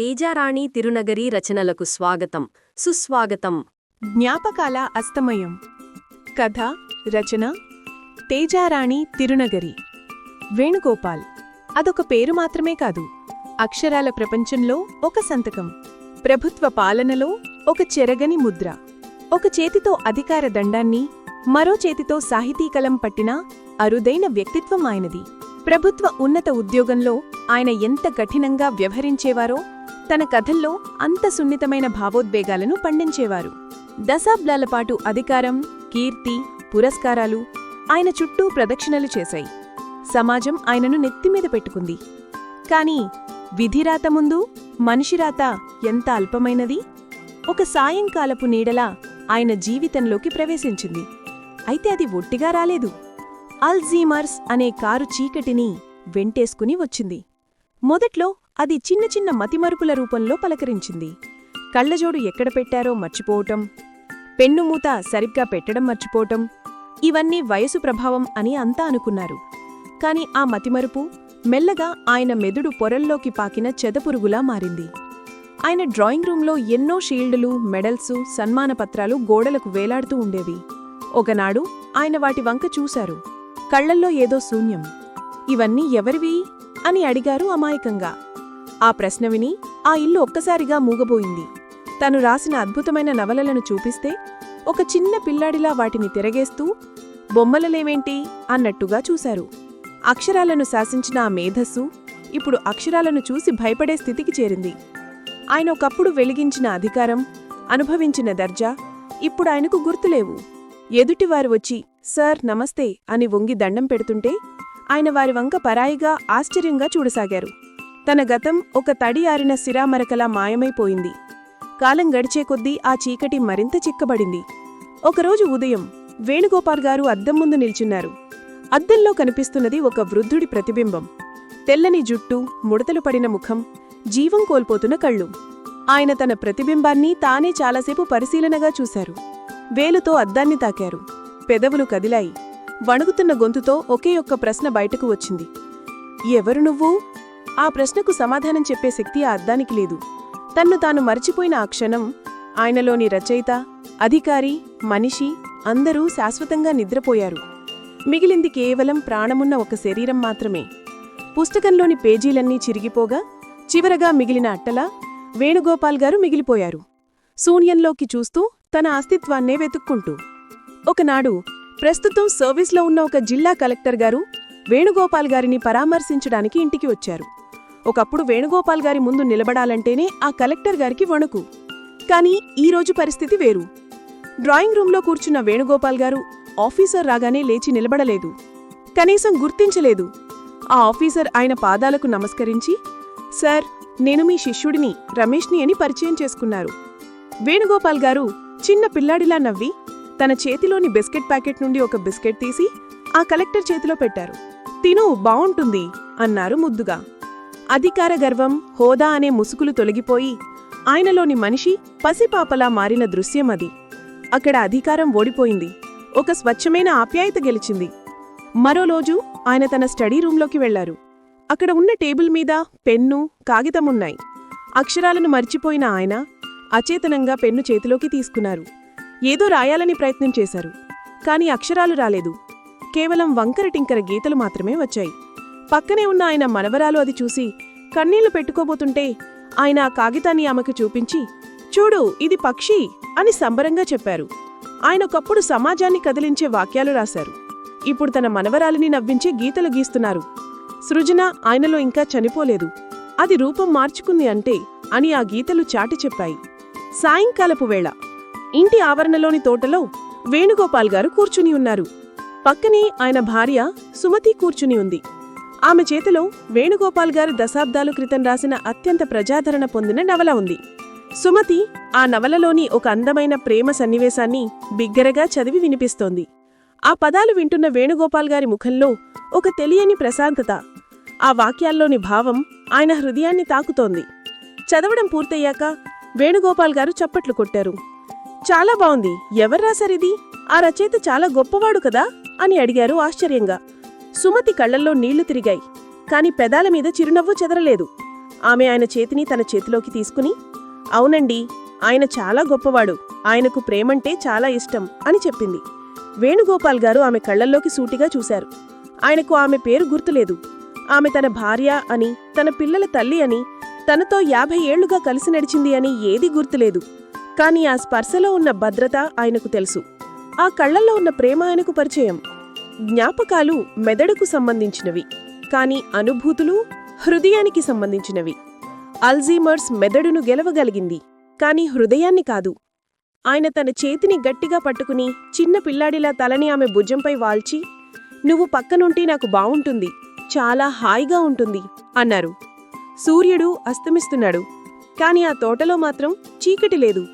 తేజారాణి తిరునగరి రచనలకు స్వాగతం. సుస్వాగతం. జ్ఞాపకాల అస్తమయం. కథ రచన తేజారాణి తిరునగరి. వేణుగోపాల్. అదొక పేరు మాత్రమే కాదు. అక్షరాల ప్రపంచంలో ఒక సంతకం. ప్రభుత్వ పాలనలో ఒక చెరగని ముద్ర. ఒక చేతితో అధికార దండాన్ని మరో చేతితో సాహితీకలం పట్టిన అరుదైన వ్యక్తిత్వం ఆయనది. ప్రభుత్వ ఉన్నత ఉద్యోగంలో ఆయన ఎంత కఠినంగా వ్యవహరించేవారో తన కథల్లో అంత సున్నితమైన భావోద్వేగాలను పండించేవారు. దశాబ్దాల పాటు అధికారం కీర్తి పురస్కారాలు ఆయన చుట్టూ ప్రదక్షిణలు చేశాయి. సమాజం ఆయనను నెత్తిమీద పెట్టుకుంది. కాని విధిరాత ముందు మనిషిరాత ఎంత అల్పమైనది? ఒక సాయంకాలపు నీడలా ఆయన జీవితంలోకి ప్రవేశించింది. అయితే అది ఒట్టిగా రాలేదు. అల్జీమర్స్ అనే కారు చీకటిని వెంటేసుకుని వచ్చింది. మొదట్లో అది చిన్న చిన్న మతిమరుపుల రూపంలో పలకరించింది. కళ్ళజోడు ఎక్కడ పెట్టారో మర్చిపోవటం పెన్నుమూత సరిగ్గా పెట్టడం మర్చిపోవటం ఇవన్నీ వయసు ప్రభావం అని అంతా అనుకున్నారు. కాని ఆ మతిమరుపు మెల్లగా ఆయన మెదుడు పొరల్లోకి పాకిన చెదపురుగులా మారింది. ఆయన డ్రాయింగ్ రూంలో ఎన్నో షీల్డులు మెడల్సు సన్మానపత్రాలు గోడలకు వేలాడుతూ ఉండేవి. ఒకనాడు ఆయన వాటి వంక చూశారు. కళ్ళల్లో ఏదో శూన్యం. ఇవన్నీ ఎవరివి? అని అడిగారు అమాయకంగా. ఆ ప్రశ్న విని ఆ ఇల్లు ఒక్కసారిగా మూగబోయింది. తను రాసిన అద్భుతమైన నవలలను చూపిస్తే ఒక చిన్న పిల్లాడిలా వాటిని తిరగేస్తూ బొమ్మలలేమేంటి అన్నట్టుగా చూశారు. అక్షరాలను శాసించిన ఆ మేధస్సు ఇప్పుడు అక్షరాలను చూసి భయపడే స్థితికి చేరింది. ఆయన ఒకప్పుడు వెలిగించిన అధికారం అనుభవించిన దర్జా ఇప్పుడు ఆయనకు గుర్తులేవు. ఎదుటివారు వచ్చి సార్ నమస్తే అని వంగి దండం పెడుతుంటే ఆయన వారి వంక పరాయిగా ఆశ్చర్యంగా చూడసాగారు. తన గతం ఒక తడి ఆరిన సిరామరకలా మాయమైపోయింది. కాలం గడిచే కొద్దీ ఆ చీకటి మరింత చిక్కబడింది. ఒకరోజు ఉదయం వేణుగోపాల్ గారు అద్దం ముందు నిల్చున్నారు. అద్దంలో కనిపిస్తున్నది ఒక వృద్ధుడి ప్రతిబింబం. తెల్లని జుట్టు ముడతలు పడిన ముఖం జీవం కోల్పోతున్న కళ్ళు. ఆయన తన ప్రతిబింబాన్ని తానే చాలాసేపు పరిశీలనగా చూశారు. వేలుతో అద్దాన్ని తాకారు. పెదవులు కదిలాయి. వణుకుతున్న గొంతుతో ఒకే ఒక్క ప్రశ్న బయటకు వచ్చింది. ఎవరు నువ్వు? ఆ ప్రశ్నకు సమాధానం చెప్పే శక్తి ఆ అద్దానికి లేదు. తన్ను తాను మరిచిపోయిన ఆ క్షణం ఆయనలోని రచయిత అధికారి మనిషి అందరూ శాశ్వతంగా నిద్రపోయారు. మిగిలింది కేవలం ప్రాణమున్న ఒక శరీరం మాత్రమే. పుస్తకంలోని పేజీలన్నీ చిరిగిపోగా చివరగా మిగిలిన అట్టలా వేణుగోపాల్ గారు మిగిలిపోయారు. శూన్యంలోకి చూస్తూ తన అస్తిత్వాన్నే వెతుక్కుంటూ. ఒకనాడు ప్రస్తుతం సర్వీస్లో ఉన్న ఒక జిల్లా కలెక్టర్ గారు వేణుగోపాల్ గారిని పరామర్శించడానికి ఇంటికి వచ్చారు. ఒకప్పుడు వేణుగోపాల్ గారి ముందు నిలబడాలంటేనే ఆ కలెక్టర్ గారికి వణుకు. కానీ ఈరోజు పరిస్థితి వేరు. డ్రాయింగ్ రూంలో కూర్చున్న వేణుగోపాల్ గారు ఆఫీసర్ రాగానే లేచి నిలబడలేదు. కనీసం గుర్తించలేదు. ఆ ఆఫీసర్ ఆయన పాదాలకు నమస్కరించి సార్ నేను మీ శిష్యుడిని రమేష్ని అని పరిచయం చేసుకున్నారు. వేణుగోపాల్ గారు చిన్న పిల్లాడిలా నవ్వి తన చేతిలోని బిస్కెట్ ప్యాకెట్ నుండి ఒక బిస్కెట్ తీసి ఆ కలెక్టర్ చేతిలో పెట్టారు. తిను బావుంటుంది అన్నారు ముద్దుగా. అధికార గర్వం హోదా అనే ముసుగులు తొలగిపోయి ఆయనలోని మనిషి పసిపాపలా మారిన దృశ్యం అది. అక్కడ అధికారం ఓడిపోయింది. ఒక స్వచ్ఛమైన ఆప్యాయత గెలిచింది. మరో రోజు ఆయన తన స్టడీ రూంలోకి వెళ్ళారు. అక్కడ ఉన్న టేబుల్ మీద పెన్ను కాగితమున్నాయి. అక్షరాలను మర్చిపోయిన ఆయన అచేతనంగా పెన్ను చేతిలోకి తీసుకున్నారు. ఏదో రాయాలని ప్రయత్నం చేశారు. కాని అక్షరాలు రాలేదు. కేవలం వంకర టింకర గీతలు మాత్రమే వచ్చాయి. పక్కనే ఉన్న ఆయన మనవరాలు అది చూసి కన్నీళ్ళు పెట్టుకోబోతుంటే ఆయన ఆ కాగితాన్ని ఆమెకు చూపించి చూడు ఇది పక్షి అని సంబరంగా చెప్పారు. ఆయన ఒకప్పుడు సమాజాన్ని కదిలించే వాక్యాలు రాశారు. ఇప్పుడు తన మనవరాలిని నవ్వించే గీతలు గీస్తున్నారు. సృజన ఆయనలో ఇంకా చనిపోలేదు. అది రూపం మార్చుకుంది అంటే అని ఆ గీతలు చాటి చెప్పాయి. సాయంకాలపు వేళ. ఇంటి ఆవరణలోని తోటలో వేణుగోపాల్ గారు కూర్చుని ఉన్నారు. పక్కనే ఆయన భార్య సుమతి కూర్చుని ఉంది. ఆమె చేతిలో వేణుగోపాల్ గారు దశాబ్దాలు క్రితం రాసిన అత్యంత ప్రజాదరణ పొందిన నవల ఉంది. సుమతి ఆ నవలలోని ఒక అందమైన ప్రేమ సన్నివేశాన్ని బిగ్గరగా చదివి వినిపిస్తోంది. ఆ పదాలు వింటున్న వేణుగోపాల్ గారి ముఖంలో ఒక తెలియని ప్రశాంతత ఆ వాక్యాల్లోని భావం ఆయన హృదయాన్ని తాకుతోంది. చదవడం పూర్తయ్యాక వేణుగోపాల్ గారు చప్పట్లు కొట్టారు. చాలా బావుంది. ఎవరు రాశారిది? ఆ రచయిత చాలా గొప్పవాడు కదా? అని అడిగారు ఆశ్చర్యంగా. సుమతి కళ్ళల్లో నీళ్ళు తిరిగాయి. కాని పెదాల మీద చిరునవ్వు చెదరలేదు. ఆమె ఆయన చేతిని తన చేతిలోకి తీసుకుని అవునండి ఆయన చాలా గొప్పవాడు. ఆయనకు ప్రేమంటే చాలా ఇష్టం అని చెప్పింది. వేణుగోపాల్ గారు ఆమె కళ్ళల్లోకి సూటిగా చూశారు. ఆయనకు ఆమె పేరు గుర్తులేదు. ఆమె తన భార్య అని తన పిల్లల తల్లి అని తనతో యాభై ఏళ్ళుగా కలిసి నడిచింది అని ఏదీ గుర్తులేదు. కాని ఆ స్పర్శలో ఉన్న భద్రత ఆయనకు తెలుసు. ఆ కళ్ళల్లో ఉన్న ప్రేమ ఆయనకు పరిచయం. జ్ఞాపకాలు మెదడుకు సంబంధించినవి కానీ అనుభూతులు హృదయానికి సంబంధించినవి. అల్జీమర్స్ మెదడును గెలవగలిగింది కాని హృదయాన్ని కాదు. ఆయన తన చేతిని గట్టిగా పట్టుకుని చిన్న పిల్లాడిలా తలని ఆమె భుజంపై వాల్చి నువ్వు పక్కనుంటే నాకు బావుంటుంది చాలా హాయిగా ఉంటుంది అన్నారు. సూర్యుడు అస్తమిస్తున్నాడు కాని ఆ తోటలో మాత్రం చీకటి లేదు.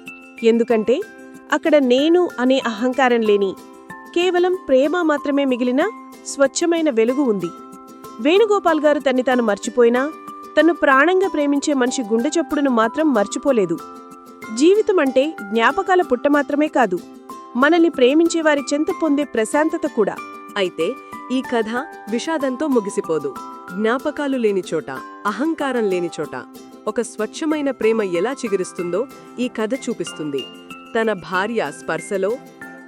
ఎందుకంటే అక్కడ నేను అనే అహంకారం లేని కేవలం ప్రేమ మాత్రమే మిగిలిన స్వచ్ఛమైన వెలుగు ఉంది. వేణుగోపాల్ గారు తన్ని తాను మర్చిపోయినా తను ప్రాణంగా ప్రేమించే మనిషి గుండె చప్పుడును మాత్రం మర్చిపోలేదు. జీవితం అంటే జ్ఞాపకాల పుట్ట మాత్రమే కాదు మనల్ని ప్రేమించే వారి చెంత పొందే ప్రశాంతత కూడా. అయితే ఈ కథ విషాదంతో ముగిసిపోదు. జ్ఞాపకాలు లేని చోట అహంకారం లేని చోట ఒక స్వచ్ఛమైన ప్రేమ ఎలా చిగురిస్తుందో ఈ కథ చూపిస్తుంది. తన భార్య స్పర్శలో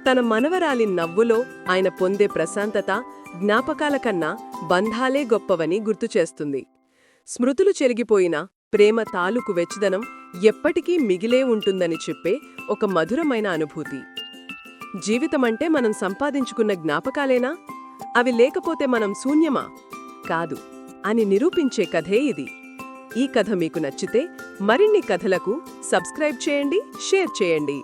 తన మనవరాలి నవ్వులో ఆయన పొందే ప్రశాంతత జ్ఞాపకాల కన్నా బంధాలే గొప్పవని గుర్తుచేస్తుంది స్మృతులు చెరిగిపోయిన ప్రేమ తాలూకు వెచ్చదనం ఎప్పటికీ మిగిలే ఉంటుందని చెప్పే ఒక మధురమైన అనుభూతి. జీవితమంటే మనం సంపాదించుకున్న జ్ఞాపకాలేనా? అవి లేకపోతే మనం శూన్యమా? కాదు అని నిరూపించే కథే ఇది. ఈ కథ మీకు నచ్చితే మరిన్ని కథలకు సబ్స్క్రైబ్ చేయండి షేర్ చేయండి.